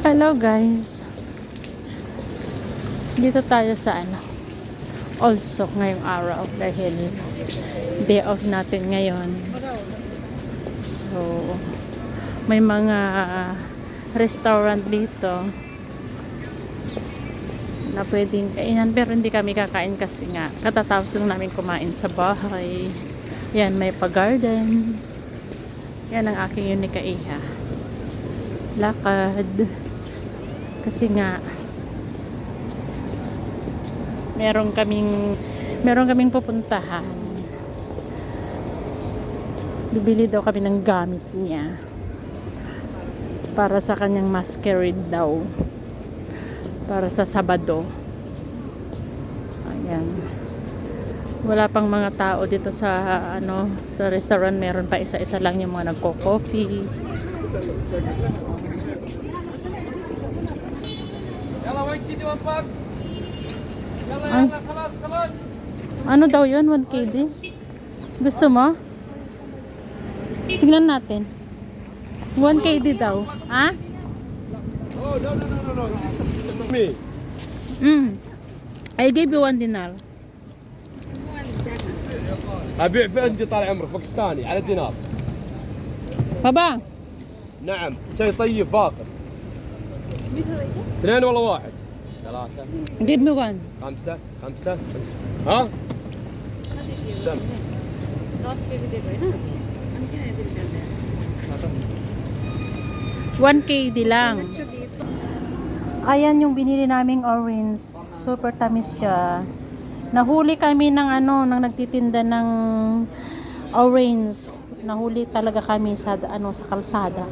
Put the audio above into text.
Hello guys. Dito tayo sa ano. Also ngayong araw dahil day off natin ngayon. So may mga restaurant dito na pwedeng kainan pero hindi kami kakain kasi nga katatapos lang namin kumain sa bahay. Yan, may pa-garden. Yan ang aking unika iha. Lakad. Kasi nga meron kaming meron kaming pupuntahan. Bibili daw kami ng gamit niya para sa kanyang masquerade daw para sa Sabado. Ayan. Wala pang mga tao dito sa ano sa restaurant meron pa isa-isa lang yung mga nagko-coffee. يلا يلا خلاص خلاص Ano daw yun? 1 KD? Gusto mo? Tignan natin. 1 KD daw. Ha? Oh, no, no, no, no, no. Me. Mm. I gave you 1 dinar. ابيع في عندي طال عمرك باكستاني على دينار Baba. نعم شيء طيب فاخر اثنين ولا واحد ثلاثة Give me 1. خمسة خمسة خمسة ها؟ كم؟ 1 KD lang. Ayan yung binili naming orange. Super tamis siya. Nahuli kami ng ano, nang nagtitinda ng orange. Nahuli talaga kami sa ano sa kalsada.